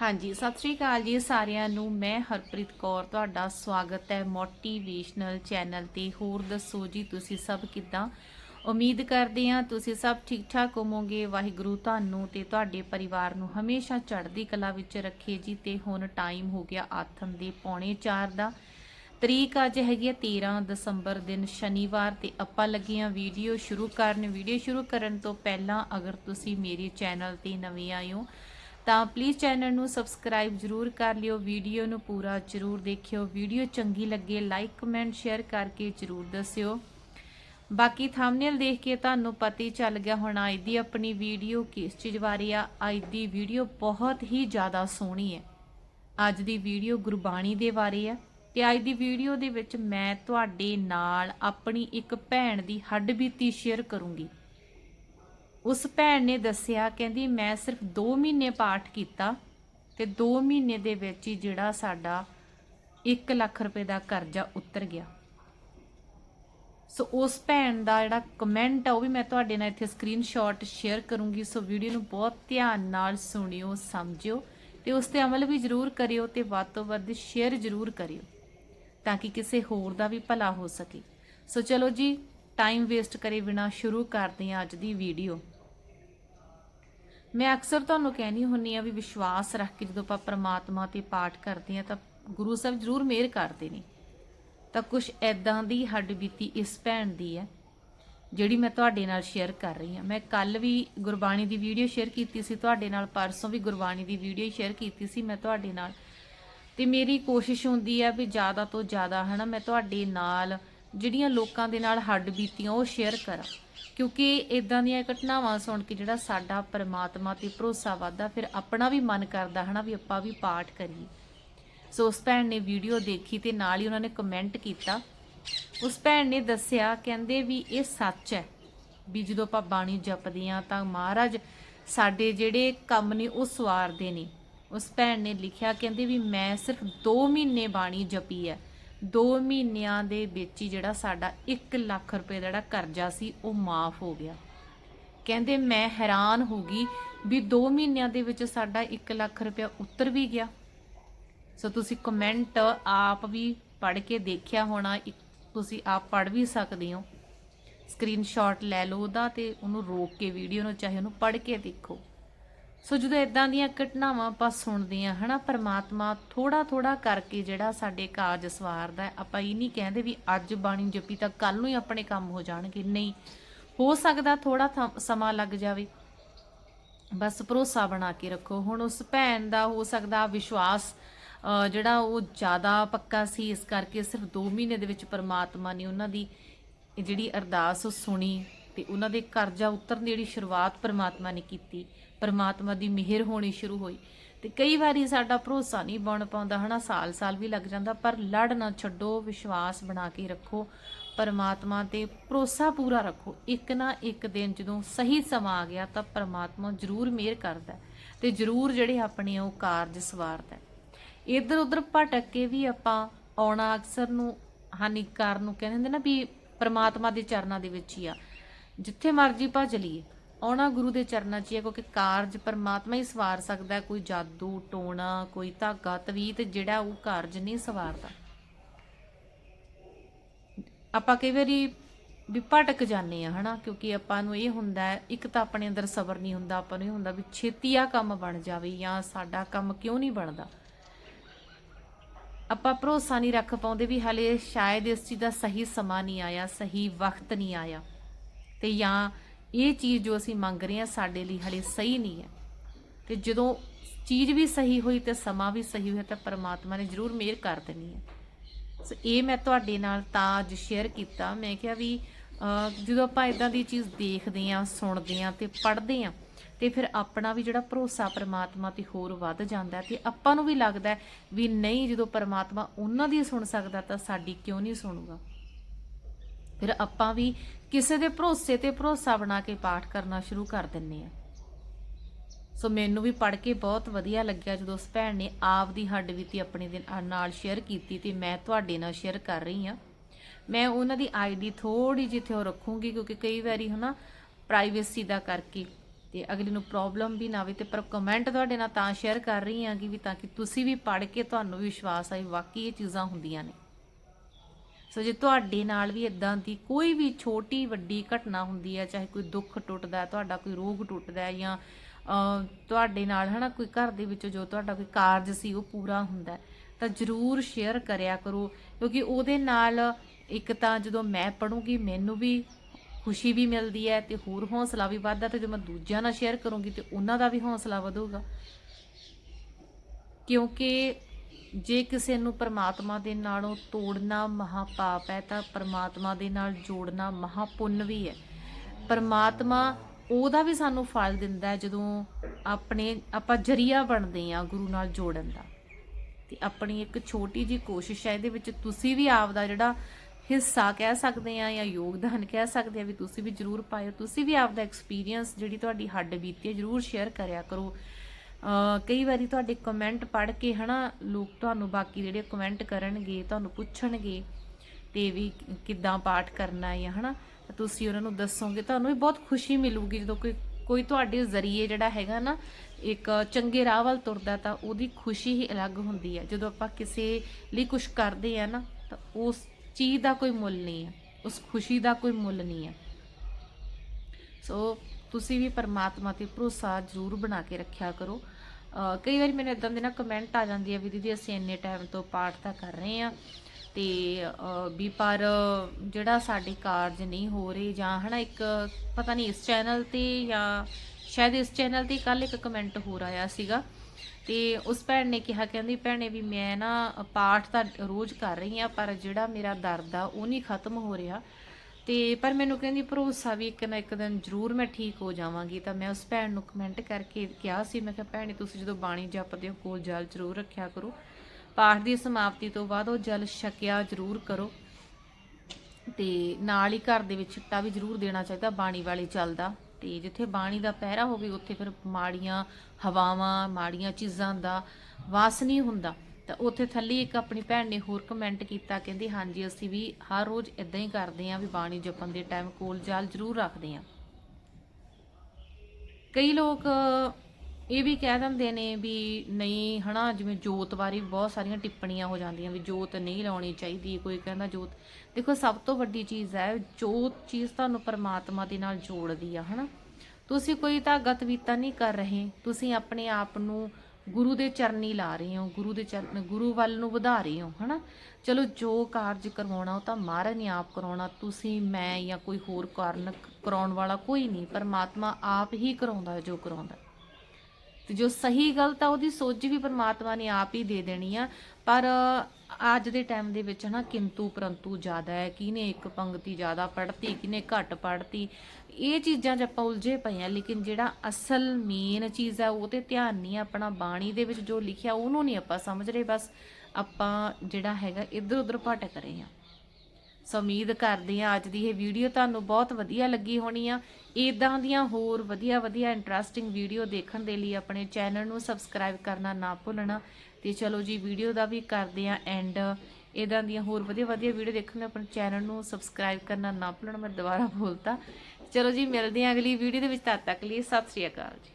ਹਾਂਜੀ, ਸਤਿ ਸ਼੍ਰੀ ਅਕਾਲ ਜੀ ਸਾਰਿਆਂ ਨੂੰ। ਮੈਂ ਹਰਪ੍ਰੀਤ ਕੌਰ, ਤੁਹਾਡਾ ਸਵਾਗਤ ਹੈ ਮੋਟੀਵੇਸ਼ਨਲ ਚੈਨਲ ਤੇ। ਹੋਰ ਦੱਸੋ ਜੀ, ਤੁਸੀਂ ਸਭ ਕਿੱਦਾਂ? ਉਮੀਦ ਕਰਦੇ ਹਾਂ ਤੁਸੀਂ ਸਭ ਠੀਕ ਠਾਕ ਹੋਵੋਗੇ। ਵਾਹਿਗੁਰੂ ਤੁਹਾਨੂੰ ਤੇ ਤੁਹਾਡੇ ਪਰਿਵਾਰ ਨੂੰ ਹਮੇਸ਼ਾ ਚੜ੍ਹਦੀ ਕਲਾ ਵਿੱਚ ਰੱਖੇ ਜੀ। ਤੇ ਹੁਣ ਟਾਈਮ ਹੋ ਗਿਆ ਆਥਨ ਦੇ ਪੌਣੇ 4 ਦਾ। ਤਰੀਕ ਅੱਜ ਹੈਗੀ ਹੈ 13 ਦਸੰਬਰ ਦਿਨ ਸ਼ਨੀਵਾਰ ਤੇ ਆਪਾਂ ਲੱਗੇ ਹਾਂ ਵੀਡੀਓ ਸ਼ੁਰੂ ਕਰਨ। ਵੀਡੀਓ ਸ਼ੁਰੂ ਕਰਨ ਤੋਂ ਪਹਿਲਾਂ ਅਗਰ ਤੁਸੀਂ ਮੇਰੇ ਚੈਨਲ ਤੇ ਨਵੇਂ ਆਏ ਹੋ ਤਾਂ ਪਲੀਜ਼ ਚੈਨਲ ਨੂੰ ਸਬਸਕ੍ਰਾਈਬ ਜਰੂਰ ਕਰ ਲਿਓ ਵੀਡੀਓ ਨੂੰ ਪੂਰਾ ਜਰੂਰ ਦੇਖਿਓ ਵੀਡੀਓ ਚੰਗੀ ਲੱਗੇ ਲਾਈਕ ਕਮੈਂਟ ਸ਼ੇਅਰ ਕਰਕੇ ਜਰੂਰ ਦੱਸਿਓ। ਬਾਕੀ ਥੰਬਨੇਲ ਦੇਖ ਕੇ ਤੁਹਾਨੂੰ ਪਤਾ ਹੀ ਚੱਲ ਗਿਆ ਹੁਣ ਅੱਜ ਦੀ ਆਪਣੀ ਵੀਡੀਓ ਕਿਸ ਚੀਜ਼ ਬਾਰੇ ਆ। ਅੱਜ ਦੀ ਵੀਡੀਓ ਬਹੁਤ ਹੀ ਜ਼ਿਆਦਾ ਸੋਹਣੀ ਹੈ। ਅੱਜ ਦੀ ਵੀਡੀਓ ਗੁਰਬਾਣੀ ਦੇ ਬਾਰੇ ਆ। ਤੇ ਅੱਜ ਦੀ ਵੀਡੀਓ ਦੇ ਵਿੱਚ ਮੈਂ ਤੁਹਾਡੇ ਨਾਲ ਆਪਣੀ ਇੱਕ ਭੈਣ ਦੀ ਹੱਡਬੀਤੀ ਸ਼ੇਅਰ ਕਰੂੰਗੀ। ਉਸ ਭੈਣ ਨੇ ਦੱਸਿਆ, ਕਹਿੰਦੀ, ਮੈਂ ਸਿਰਫ 2 ਮਹੀਨੇ ਪਾਠ ਕੀਤਾ ਤੇ 2 ਮਹੀਨੇ ਦੇ ਵਿੱਚ ਹੀ ਜਿਹੜਾ ਸਾਡਾ 1 ਲੱਖ ਰੁਪਏ ਦਾ ਕਰਜ਼ਾ ਉਤਰ ਗਿਆ। ਸੋ ਉਸ ਭੈਣ ਦਾ ਜਿਹੜਾ ਕਮੈਂਟ ਆ, ਉਹ ਵੀ ਮੈਂ ਤੁਹਾਡੇ ਨਾਲ ਇੱਥੇ ਸਕਰੀਨਸ਼ਾਟ ਸ਼ੇਅਰ ਕਰੂੰਗੀ। ਸੋ ਵੀਡੀਓ ਨੂੰ ਬਹੁਤ ਧਿਆਨ ਨਾਲ ਸੁਣਿਓ, ਸਮਝਿਓ ਤੇ ਉਸ ਤੇ ਅਮਲ ਵੀ ਜ਼ਰੂਰ ਕਰਿਓ ਤੇ ਵੱਧ ਤੋਂ ਵੱਧ ਸ਼ੇਅਰ ਜ਼ਰੂਰ ਕਰਿਓ ਤਾਂ ਕਿ ਕਿਸੇ ਹੋਰ ਦਾ ਵੀ ਭਲਾ ਹੋ ਸਕੇ। ਸੋ ਚਲੋ ਜੀ ਟਾਈਮ ਵੇਸਟ ਕਰੇ ਬਿਨਾ ਸ਼ੁਰੂ ਕਰਦੇ ਹਾਂ ਅੱਜ ਦੀ ਵੀਡੀਓ ਮੈਂ ਅਕਸਰ ਤੁਹਾਨੂੰ ਕਹਿਣੀ ਹੁੰਨੀ ਆ ਵੀ ਵਿਸ਼ਵਾਸ ਰੱਖ ਕੇ ਜਦੋਂ ਆਪਾਂ ਪ੍ਰਮਾਤਮਾ ਤੇ ਪਾਠ ਕਰਦੇ ਆ ਤਾਂ ਗੁਰੂ ਸਾਹਿਬ ਜ਼ਰੂਰ ਮਿਹਰ ਕਰਦੇ ਨੇ। ਤਾਂ ਕੁਝ ਐਦਾਂ ਦੀ ਹੱਡ ਬੀਤੀ ਇਸ ਭੈਣ ਦੀ ਹੈ ਜਿਹੜੀ ਮੈਂ ਤੁਹਾਡੇ ਨਾਲ ਸ਼ੇਅਰ ਕਰ ਰਹੀ ਹਾਂ ਮੈਂ ਕੱਲ ਵੀ ਗੁਰਬਾਣੀ ਦੀ ਵੀਡੀਓ ਸ਼ੇਅਰ ਕੀਤੀ ਸੀ, ਤੁਹਾਡੇ ਨਾਲ ਪਰਸੋਂ ਵੀ ਗੁਰਬਾਣੀ ਦੀ ਵੀਡੀਓ ਸ਼ੇਅਰ ਕੀਤੀ ਸੀ ਮੈਂ ਤੁਹਾਡੇ ਨਾਲ। ਤੇ ਮੇਰੀ ਕੋਸ਼ਿਸ਼ ਹੁੰਦੀ ਹੈ ਵੀ ਜ਼ਿਆਦਾ ਤੋਂ ਜ਼ਿਆਦਾ ਹਨਾ ਮੈਂ ਤੁਹਾਡੇ ਨਾਲ, ਜਿਹੜੀਆਂ ਲੋਕਾਂ ਦੇ ਨਾਲ ਹੱਡ ਬੀਤੀਆਂ ਉਹ ਸ਼ੇਅਰ ਕਰਾਂ। ਕਿਉਂਕਿ ਇਦਾਂ ਦੀਆਂ ਘਟਨਾਵਾਂ ਸੁਣ ਕੇ ਜਿਹੜਾ ਸਾਡਾ ਪਰਮਾਤਮਾ ਤੇ ਭਰੋਸਾ ਵੱਧਦਾ, ਫਿਰ ਆਪਣਾ ਵੀ ਮਨ ਕਰਦਾ ਹਨਾ ਵੀ ਆਪਾਂ ਵੀ ਪਾਠ ਕਰੀਏ। ਸੋ ਉਸ ਭੈਣ ਨੇ ਵੀਡੀਓ ਦੇਖੀ ਤੇ ਨਾਲ ਹੀ ਉਹਨਾਂ ਨੇ ਕਮੈਂਟ ਕੀਤਾ। ਉਸ ਭੈਣ ਨੇ ਦੱਸਿਆ, ਕਹਿੰਦੇ ਵੀ ਇਹ ਸੱਚ ਹੈ ਵੀ ਜਦੋਂ ਆਪਾਂ ਬਾਣੀ ਜਪਦੇ ਆ ਤਾਂ ਮਹਾਰਾਜ ਸਾਡੇ ਜਿਹੜੇ ਕੰਮ ਨੇ ਉਹ ਸਵਾਰਦੇ ਨੇ। ਉਸ ਭੈਣ ਨੇ ਲਿਖਿਆ, ਕਹਿੰਦੇ ਵੀ ਮੈਂ ਸਿਰਫ 2 ਮਹੀਨੇ ਬਾਣੀ ਜਪੀ ਹੈ। 2 ਮਹੀਨਿਆਂ ਦੇ ਵਿੱਚ ਹੀ ਜਿਹੜਾ ਸਾਡਾ 1 ਲੱਖ ਰੁਪਏ ਦਾ ਜਿਹੜਾ ਕਰਜ਼ਾ ਸੀ, ਉਹ ਮਾਫ ਹੋ ਗਿਆ। ਕਹਿੰਦੇ ਮੈਂ ਹੈਰਾਨ ਹੋ ਗਈ ਵੀ 2 ਮਹੀਨਿਆਂ ਦੇ ਵਿੱਚ ਸਾਡਾ 1 ਲੱਖ ਰੁਪਇਆ ਉੱਤਰ ਵੀ ਗਿਆ। ਸੋ ਤੁਸੀਂ ਕਮੈਂਟ ਆਪ ਵੀ ਪੜ੍ਹ ਕੇ ਦੇਖਿਆ ਹੋਣਾ ਇੱਕ ਤੁਸੀਂ ਆਪ ਪੜ੍ਹ ਵੀ ਸਕਦੇ ਹੋ। ਸਕਰੀਨਸ਼ਾਟ ਲੈ ਲਓ ਉਹਦਾ ਤੇ ਉਹਨੂੰ ਰੋਕ ਕੇ ਵੀਡੀਓ ਨੂੰ ਚਾਹੇ ਉਹਨੂੰ ਪੜ੍ਹ ਕੇ ਦੇਖੋ। ਸੋ ਜਦੋਂ ਇਦਾਂ ਦੀਆਂ ਘਟਨਾਵਾਂ ਆਪਾਂ ਸੁਣਦੇ ਆ ਹਨਾ, ਪਰਮਾਤਮਾ ਥੋੜਾ ਥੋੜਾ ਕਰਕੇ ਜਿਹੜਾ ਸਾਡੇ ਕਾਰਜ ਸਵਾਰਦਾ ਹੈ, ਆਪਾਂ ਇਹ ਨਹੀਂ ਕਹਿੰਦੇ ਵੀ ਅੱਜ ਬਾਣੀ ਜਪੀ ਤਾਂ ਕੱਲ ਨੂੰ ਹੀ ਆਪਣੇ ਕੰਮ ਹੋ ਜਾਣਗੇ। ਨਹੀਂ, ਹੋ ਸਕਦਾ ਥੋੜਾ ਸਮਾਂ ਲੱਗ ਜਾਵੇ। ਬਸ ਭਰੋਸਾ ਬਣਾ ਕੇ ਰੱਖੋ। ਹੁਣ ਉਸ ਭੈਣ ਦਾ ਹੋ ਸਕਦਾ ਵਿਸ਼ਵਾਸ ਜਿਹੜਾ ਉਹ ਜ਼ਿਆਦਾ ਪੱਕਾ ਸੀ, ਇਸ ਕਰਕੇ ਸਿਰਫ 2 ਮਹੀਨੇ ਦੇ ਵਿੱਚ ਪਰਮਾਤਮਾ ਨੇ ਉਹਨਾਂ ਦੀ ਜਿਹੜੀ ਅਰਦਾਸ ਉਹ ਸੁਣੀ ਤੇ ਉਹਨਾਂ ਦੇ ਕਰਜ਼ਾ ਉਤਰਨ ਦੀ ਜਿਹੜੀ ਸ਼ੁਰੂਆਤ ਪਰਮਾਤਮਾ ਨੇ ਕੀਤੀ। ਪਰਮਾਤਮਾ ਦੀ ਮਿਹਰ ਹੋਣੀ ਸ਼ੁਰੂ ਹੋਈ। ਤੇ ਕਈ ਵਾਰੀ ਸਾਡਾ ਭਰੋਸਾ ਨਹੀਂ ਬਣ ਪਾਉਂਦਾ, ਹਨਾ? ਸਾਲ-ਸਾਲ ਵੀ ਲੱਗ ਜਾਂਦਾ, ਪਰ ਲੜ ਨਾ ਛੱਡੋ, ਵਿਸ਼ਵਾਸ ਬਣਾ ਕੇ ਰੱਖੋ। ਪਰਮਾਤਮਾ ਤੇ ਭਰੋਸਾ ਪੂਰਾ ਰੱਖੋ। ਇੱਕ ਨਾ ਇੱਕ ਦਿਨ ਜਦੋਂ ਸਹੀ ਸਮਾਂ ਆ ਗਿਆ, ਤਾਂ ਪਰਮਾਤਮਾ ਜ਼ਰੂਰ ਮਿਹਰ ਕਰਦਾ ਹੈ ਤੇ ਜ਼ਰੂਰ ਜਿਹੜੇ ਆਪਣੇ ਉਹ ਕਾਰਜ ਸਵਾਰਦਾ ਹੈ। ਇੱਧਰ ਉੱਧਰ ਭਟਕ ਕੇ ਵੀ ਆਪਾਂ ਆਉਣਾ ਅਕਸਰ ਨੂੰ, ਹਾਨੀਕਾਰ ਨੂੰ ਕਹਿੰਦੇ ਹੁੰਦੇ ਨਾ ਵੀ ਪਰਮਾਤਮਾ ਦੇ ਚਰਨਾਂ ਦੇ ਵਿੱਚ ਹੀ ਆ। ਜਿੱਥੇ ਮਰਜ਼ੀ ਭੱਜ ਲਈਏ। ਆਉਣਾ ਗੁਰੂ ਦੇ ਚਰਨਾਂ 'ਚ ਹੀ ਆ ਕਿਉਂਕਿ ਕਾਰਜ ਪਰਮਾਤਮਾ ਹੀ ਸਵਾਰ ਸਕਦਾ ਹੈ, ਕੋਈ ਜਾਦੂ ਟੋਣਾ ਕੋਈ ਧਾਗਾ ਤਵੀਤ ਜਿਹੜਾ ਉਹ ਕਾਰਜ ਨਹੀਂ ਸਵਾਰਦਾ। ਆਪਾਂ ਕਈ ਵਾਰੀ ਵੀ ਭਟਕ ਜਾਂਦੇ ਆ ਹਨਾ? ਕਿਉਂਕਿ ਆਪਾਂ ਨੂੰ ਇਹ ਹੁੰਦਾ ਹੈ ਇੱਕ ਤਾਂ ਆਪਣੇ ਅੰਦਰ ਸਬਰ ਨਹੀਂ ਹੁੰਦਾ ਆਪਾਂ ਨੂੰ ਇਹ ਹੁੰਦਾ ਵੀ ਛੇਤੀ ਆ ਕੰਮ ਬਣ ਜਾਵੇ ਜਾਂ ਸਾਡਾ ਕੰਮ ਕਿਉਂ ਨਹੀਂ ਬਣਦਾ। ਆਪਾਂ ਭਰੋਸਾ ਨਹੀਂ ਰੱਖ ਪਾਉਂਦੇ ਵੀ ਹਲੇ ਸ਼ਾਇਦ ਇਸ ਚੀਜ਼ ਦਾ ਸਹੀ ਸਮਾਂ ਨਹੀਂ ਆਇਆ ਸਹੀ ਵਕਤ ਨਹੀਂ ਆਇਆ। ਤੇ ਜਾਂ ਇਹ ਚੀਜ਼ ਜੋ ਅਸੀਂ ਮੰਗ ਰਹੇ ਹਾਂ ਸਾਡੇ ਲਈ ਹਲੇ ਸਹੀ ਨਹੀਂ ਹੈ। ਤੇ ਜਦੋਂ ਚੀਜ਼ ਵੀ ਸਹੀ ਹੋਈ ਤੇ ਸਮਾਂ ਵੀ ਸਹੀ ਹੋਇਆ ਤਾਂ ਪਰਮਾਤਮਾ ਨੇ ਜ਼ਰੂਰ ਮਿਹਰ ਕਰ ਦੇਣੀ ਹੈ। ਸੋ ਇਹ ਮੈਂ ਤੁਹਾਡੇ ਨਾਲ ਤਾਂ ਅੱਜ ਸ਼ੇਅਰ ਕੀਤਾ। ਮੈਂ ਕਿਹਾ ਵੀ ਜਦੋਂ ਆਪਾਂ ਇਦਾਂ ਦੀ ਚੀਜ਼ ਦੇਖਦੇ ਆਂ ਸੁਣਦੇ ਆਂ ਤੇ ਪੜ੍ਹਦੇ ਆਂ ਤੇ ਫਿਰ ਆਪਣਾ ਵੀ ਜਿਹੜਾ ਭਰੋਸਾ ਪਰਮਾਤਮਾ ਤੇ ਹੋਰ ਵੱਧ ਜਾਂਦਾ ਹੈ ਤੇ ਆਪਾਂ ਨੂੰ ਵੀ ਲੱਗਦਾ ਵੀ ਨਹੀਂ, ਜਦੋਂ ਪਰਮਾਤਮਾ ਉਹਨਾਂ ਦੀ ਸੁਣ ਸਕਦਾ ਤਾਂ ਸਾਡੀ ਕਿਉਂ ਨਹੀਂ ਸੁਣੂਗਾ? ਫਿਰ ਆਪਾਂ ਵੀ ਕਿਸੇ ਦੇ ਭਰੋਸੇ ਤੇ ਭਰੋਸਾ ਬਣਾ ਕੇ ਪਾਠ ਕਰਨਾ ਸ਼ੁਰੂ ਕਰ ਦਿੰਨੇ ਆ ਸੋ ਮੈਨੂੰ ਵੀ ਪੜ੍ਹ ਕੇ ਬਹੁਤ ਵਧੀਆ ਲੱਗਿਆ ਜਦੋਂ ਉਸ ਭੈਣ ਨੇ ਆਪ ਦੀ ਹੱਡ ਬੀਤੀ ਆਪਣੇ ਦੇ ਨਾਲ ਸ਼ੇਅਰ ਕੀਤੀ ਤੇ ਮੈਂ ਤੁਹਾਡੇ ਨਾਲ ਸ਼ੇਅਰ ਕਰ ਰਹੀ ਹਾਂ। ਮੈਂ ਉਹਨਾਂ ਦੀ ਆਈਡੀ ਥੋੜੀ ਜਿਹੀ ਤੇ ਉਹ ਰੱਖੂੰਗੀ ਕਿਉਂਕਿ ਕਈ ਵਾਰੀ ਹਨਾ ਪ੍ਰਾਈਵੇਸੀ ਦਾ ਕਰਕੇ ਤੇ ਅਗਲੇ ਨੂੰ ਪ੍ਰੋਬਲਮ ਵੀ ਨਾ ਆਵੇ ਤੇ ਪਰ ਕਮੈਂਟ ਤੁਹਾਡੇ ਨਾਲ ਤਾਂ ਸ਼ੇਅਰ ਕਰ ਰਹੀ ਹਾਂ ਕਿ ਵੀ ਤਾਂ ਕਿ ਤੁਸੀਂ ਵੀ ਪੜ੍ਹ ਕੇ ਤੁਹਾਨੂੰ ਵੀ ਵਿਸ਼ਵਾਸ ਆਏ, ਵਾਕਈ ਇਹ ਚੀਜ਼ਾਂ ਹੁੰਦੀਆਂ ਨੇ। ਸੋ ਜੇ ਤੁਹਾਡੇ ਨਾਲ ਵੀ ਇਦਾਂ ਦੀ ਕੋਈ ਵੀ ਛੋਟੀ ਵੱਡੀ ਘਟਨਾ ਹੁੰਦੀ ਹੈ ਚਾਹੇ ਕੋਈ ਦੁੱਖ ਟੁੱਟਦਾ ਤੁਹਾਡਾ ਕੋਈ ਰੋਗ ਟੁੱਟਦਾ ਜਾਂ ਤੁਹਾਡੇ ਨਾਲ ਹਨਾ ਕੋਈ ਘਰ ਦੇ ਵਿੱਚ ਜੋ ਤੁਹਾਡਾ ਕੋਈ ਕਾਰਜ ਸੀ ਉਹ ਪੂਰਾ ਹੁੰਦਾ ਤਾਂ ਜਰੂਰ ਸ਼ੇਅਰ ਕਰਿਆ ਕਰੋ। ਕਿਉਂਕਿ ਉਹਦੇ ਨਾਲ ਇੱਕ ਤਾਂ ਜਦੋਂ ਮੈਂ ਪੜੂੰਗੀ ਮੈਨੂੰ ਵੀ ਖੁਸ਼ੀ ਵੀ ਮਿਲਦੀ ਹੈ ਤੇ ਹੋਰ ਹੌਸਲਾ ਵੀ ਵੱਧਦਾ ਤੇ ਜਦੋਂ ਮੈਂ ਦੂਜਿਆਂ ਨਾਲ ਸ਼ੇਅਰ ਕਰੂੰਗੀ ਤੇ ਉਹਨਾਂ ਦਾ ਵੀ ਹੌਸਲਾ ਵਧੂਗਾ। ਕਿਉਂਕਿ ਜੇ ਕਿਸੇ ਨੂੰ ਪਰਮਾਤਮਾ ਦੇ ਨਾਲੋਂ ਤੋੜਨਾ ਮਹਾ ਪਾਪ ਹੈ, ਤਾਂ ਪਰਮਾਤਮਾ ਦੇ ਨਾਲ ਜੋੜਨਾ ਮਹਾਪੁੰਨ ਵੀ ਹੈ। ਪਰਮਾਤਮਾ ਉਹਦਾ ਵੀ ਸਾਨੂੰ ਫਲ ਦਿੰਦਾ ਜਦੋਂ ਆਪਣੇ, ਆਪਾਂ ਜਰੀਆ ਬਣਦੇ ਆ ਗੁਰੂ ਨਾਲ ਜੋੜਨ ਦਾ। ਤੇ ਆਪਣੀ ਇੱਕ ਛੋਟੀ ਜੀ ਕੋਸ਼ਿਸ਼ ਹੈ, ਇਹਦੇ ਵਿੱਚ ਤੁਸੀਂ ਵੀ ਆਪ ਦਾ ਜਿਹੜਾ ਹਿੱਸਾ ਕਹਿ ਸਕਦੇ ਆ ਜਾਂ ਯੋਗਦਾਨ ਕਹਿ ਸਕਦੇ ਆ ਵੀ ਤੁਸੀਂ ਵੀ ਜਰੂਰ ਪਾਇਓ। ਤੁਸੀਂ ਵੀ ਆਪ ਦਾ ਐਕਸਪੀਰੀਅੰਸ ਜਿਹੜੀ ਤੁਹਾਡੀ ਹੱਡ ਬੀਤੀ ਹੈ, ਜਰੂਰ ਸ਼ੇਅਰ ਕਰਿਆ ਕਰੋ। ਕਈ ਵਾਰੀ ਤੁਹਾਡੇ ਕਮੈਂਟ ਪੜ੍ਹ ਕੇ ਹਨਾ ਲੋਕ ਤੁਹਾਨੂੰ ਬਾਕੀ ਜਿਹੜੇ ਕਮੈਂਟ ਕਰਨਗੇ, ਤੁਹਾਨੂੰ ਪੁੱਛਣਗੇ ਤੇ ਵੀ ਕਿੱਦਾਂ ਪਾਠ ਕਰਨਾ ਹੈ ਜਾਂ ਹਨਾ ਤੁਸੀਂ ਉਹਨਾਂ ਨੂੰ ਦੱਸੋਗੇ, ਤੁਹਾਨੂੰ ਵੀ ਬਹੁਤ ਖੁਸ਼ੀ ਮਿਲੂਗੀ ਜਦੋਂ ਕੋਈ ਕੋਈ ਤੁਹਾਡੇ ਜ਼ਰੀਏ ਜਿਹੜਾ ਹੈਗਾ ਨਾ ਇੱਕ ਚੰਗੇ ਰਾਹ ਵੱਲ ਤੁਰਦਾ ਤਾਂ ਉਹਦੀ ਖੁਸ਼ੀ ਹੀ ਅਲੱਗ ਹੁੰਦੀ ਹੈ। ਜਦੋਂ ਆਪਾਂ ਕਿਸੇ ਲਈ ਕੁਝ ਕਰਦੇ ਆ ਨਾ, ਤਾਂ ਉਸ ਚੀਜ਼ ਦਾ ਕੋਈ ਮੁੱਲ ਨਹੀਂ ਹੈ, ਉਸ ਖੁਸ਼ੀ ਦਾ ਕੋਈ ਮੁੱਲ ਨਹੀਂ ਹੈ। ਸੋ ਤੁਸੀਂ ਵੀ ਪਰਮਾਤਮਾ ਤੇ ਭਰੋਸਾ ਜ਼ਰੂਰ ਬਣਾ ਕੇ ਰੱਖਿਆ ਕਰੋ। ਕਈ ਵਾਰੀ ਮੈਨੂੰ ਇਦਾਂ ਦੇ ਨਾ ਕਮੈਂਟ ਆ ਜਾਂਦੀ ਆ ਵੀ ਦੀਦੀ ਅਸੀਂ ਇੰਨੇ ਟਾਈਮ ਤੋਂ ਪਾਠ ਤਾਂ ਕਰ ਰਹੇ ਆ ਤੇ ਵੀ ਪਰ ਜਿਹੜਾ ਸਾਡੇ ਕਾਰਜ ਨਹੀਂ ਹੋ ਰਹੇ ਜਾਂ ਹਨਾ ਇੱਕ ਪਤਾ ਨਹੀਂ ਇਸ ਚੈਨਲ ਤੇ ਜਾਂ ਸ਼ਾਇਦ ਇਸ ਚੈਨਲ ਤੇ ਕੱਲ ਇੱਕ ਕਮੈਂਟ ਹੋਰ ਆਇਆ ਸੀਗਾ ਤੇ ਉਸ ਭੈਣ ਨੇ ਕਿਹਾ, ਕਹਿੰਦੀ ਭੈਣੇ ਵੀ ਮੈਂ ਨਾ ਪਾਠ ਤਾਂ ਰੋਜ਼ ਕਰ ਰਹੀ ਆ ਪਰ ਜਿਹੜਾ ਮੇਰਾ ਦਰਦ ਆ ਉਹ ਨਹੀਂ ਖਤਮ ਹੋ ਰਿਹਾ। ਤੇ ਪਰ ਮੈਨੂੰ ਕਹਿੰਦੀ ਭਰੋਸਾ ਵੀ ਇੱਕ ਨਾ ਇੱਕ ਦਿਨ ਜ਼ਰੂਰ ਮੈਂ ਠੀਕ ਹੋ ਜਾਵਾਂਗੀ। ਤਾਂ ਮੈਂ ਉਸ ਭੈਣ ਨੂੰ ਕਮੈਂਟ ਕਰਕੇ ਕਿਹਾ ਸੀ, ਮੈਂ ਕਿਹਾ, ਭੈਣੇ, ਤੁਸੀਂ ਜਦੋਂ ਬਾਣੀ ਜਪਦੇ ਹੋ ਕੋਲ ਜਲ ਜ਼ਰੂਰ ਰੱਖਿਆ ਕਰੋ। ਪਾਠ ਦੀ ਸਮਾਪਤੀ ਤੋਂ ਬਾਅਦ ਉਹ ਜਲ ਛਕਿਆ ਜ਼ਰੂਰ ਕਰੋ। ਤੇ ਨਾਲ ਹੀ ਘਰ ਦੇ ਵਿੱਚ ਛਿੱਟਾ ਵੀ ਜ਼ਰੂਰ ਦੇਣਾ ਚਾਹੀਦਾ, ਬਾਣੀ ਵਾਲੇ ਚੱਲਦਾ ਤੇ ਜਿੱਥੇ ਬਾਣੀ ਦਾ ਪਹਿਰਾ ਹੋਵੇ, ਉੱਥੇ ਫਿਰ ਮਾੜੀਆਂ ਹਵਾਵਾਂ, ਮਾੜੀਆਂ ਚੀਜ਼ਾਂ ਦਾ ਵਾਸ ਨਹੀਂ ਹੁੰਦਾ। ਤਾਂ ਉੱਥੇ ਥੱਲੇ ਇੱਕ ਆਪਣੀ ਭੈਣ ਨੇ ਹੋਰ ਕਮੈਂਟ ਕੀਤਾ, ਕਹਿੰਦੀ, ਹਾਂਜੀ, ਅਸੀਂ ਵੀ ਹਰ ਰੋਜ਼ ਇਦਾਂ ਹੀ ਕਰਦੇ ਆਂ ਵੀ ਬਾਣੀ ਜਪਣ ਦੇ ਟਾਈਮ ਕੋਲ ਜਾਲ ਜ਼ਰੂਰ ਰੱਖਦੇ ਆਂ ਕਈ ਲੋਕ ਇਹ ਵੀ ਕਹਿ ਦਿੰਦੇ ਨੇ ਵੀ ਨਹੀਂ, ਹਨਾ, ਜਿਵੇਂ ਜੋਤ ਬਾਰੇ ਬਹੁਤ ਸਾਰੀਆਂ ਟਿੱਪਣੀਆਂ ਹੋ ਜਾਂਦੀਆਂ ਵੀ ਜੋਤ ਨਹੀਂ ਲਾਉਣੀ ਚਾਹੀਦੀ, ਕੋਈ ਕਹਿੰਦਾ ਜੋਤ। ਦੇਖੋ, ਸਭ ਤੋਂ ਵੱਡੀ ਚੀਜ਼ ਹੈ, ਜੋਤ ਚੀਜ਼ ਤੁਹਾਨੂੰ ਪਰਮਾਤਮਾ ਦੇ ਨਾਲ ਜੋੜਦੀ ਆ, ਹਨਾ। ਤੁਸੀਂ ਕੋਈ ਤਾਂ ਗਤਵੀਤਾ ਨਹੀਂ ਕਰ ਰਹੇ, ਤੁਸੀਂ ਆਪਣੇ ਆਪ ਨੂੰ ਗੁਰੂ ਦੇ ਚਰਨੀ ਲਾ ਰਹੇ ਹੋ, ਗੁਰੂ ਦੇ ਚਰਨ, ਗੁਰੂ ਵੱਲ ਨੂੰ ਵਧਾ ਰਹੇ ਹੋ, ਹਨਾ ਚਲੋ, ਜੋ ਕਾਰਜ ਕਰਵਾਉਣਾ, ਉਹ ਤਾਂ ਮਹਾਰਾਜ ਨੇ ਆਪ ਕਰਾਉਣਾ, ਤੁਸੀਂ, ਮੈਂ ਜਾਂ ਕੋਈ ਹੋਰ ਕਾਰਨ ਕਰਾਉਣ ਵਾਲਾ ਕੋਈ ਨਹੀਂ, ਪਰਮਾਤਮਾ ਆਪ ਹੀ ਕਰਾਉਂਦਾ ਜੋ ਕਰਾਉਂਦਾ ਹੈ। ਤੇ ਜੋ ਸਹੀ ਗਲਤ ਆ ਉਹਦੀ ਸੋਝ ਵੀ ਪਰਮਾਤਮਾ ਨੇ ਆਪ ਹੀ ਦੇ ਦੇਣੀ ਆ, ਪਰ ਅੱਜ ਦੇ ਟਾਈਮ ਦੇ ਵਿੱਚ ਹਨਾ ਕਿੰਤੂ ਪਰੰਤੂ ਜ਼ਿਆਦਾ ਹੈ, ਕਿਹਨੇ ਇੱਕ ਪੰਗਤੀ ਜ਼ਿਆਦਾ ਪੜ੍ਹਤੀ, ਕਿਹਨੇ ਘੱਟ ਪੜ੍ਹਤੀ। ਇਹ ਚੀਜ਼ਾਂ 'ਚ ਆਪਾਂ ਉਲਝੇ ਪਏ ਆ ਲੇਕਿਨ ਜਿਹੜਾ ਅਸਲ ਮੇਨ ਚੀਜ਼ ਆ ਉਹ ਤੇ ਧਿਆਨ ਨਹੀਂ ਆ ਆਪਣਾ ਬਾਣੀ ਦੇ ਵਿੱਚ ਜੋ ਲਿਖਿਆ, ਉਹਨੂੰ ਨਹੀਂ ਆਪਾਂ ਸਮਝ ਰਹੇ। ਬਸ ਆਪਾਂ ਜਿਹੜਾ ਹੈਗਾ ਇੱਧਰ ਉੱਧਰ ਭਟਕ ਰਹੇ ਆ ਸੋ ਉਮੀਦ ਕਰਦੇ ਹਾਂ ਅੱਜ ਦੀ ਇਹ ਵੀਡੀਓ ਤੁਹਾਨੂੰ ਬਹੁਤ ਵਧੀਆ ਲੱਗੀ ਹੋਣੀ ਆ। ਇਦਾਂ ਦੀਆਂ ਹੋਰ ਵਧੀਆ ਵਧੀਆ ਇੰਟਰਸਟਿੰਗ ਵੀਡੀਓ ਦੇਖਣ ਦੇ ਲਈ ਆਪਣੇ ਚੈਨਲ ਨੂੰ ਸਬਸਕ੍ਰਾਈਬ ਕਰਨਾ ਨਾ ਭੁੱਲਣਾ। ਤੇ ਚਲੋ ਜੀ ਵੀਡੀਓ ਦਾ ਵੀ ਕਰਦੇ ਆ ਐਂਡ ਇਦਾਂ ਦੀਆਂ ਹੋਰ ਵਧੀਆ ਵਧੀਆ ਵੀਡੀਓ ਦੇਖਣ ਲਈ ਆਪਣੇ ਚੈਨਲ ਨੂੰ ਸਬਸਕ੍ਰਾਈਬ ਕਰਨਾ ਨਾ ਭੁੱਲਣਾ, ਮੈਂ ਦੁਬਾਰਾ ਬੋਲਤਾ। ਚਲੋ ਜੀ, ਮਿਲਦੇ ਹਾਂ ਅਗਲੀ ਵੀਡੀਓ ਦੇ ਵਿੱਚ, ਤਦ ਤੱਕ ਲਈ ਸਤਿ ਸ਼੍ਰੀ ਅਕਾਲ ਜੀ।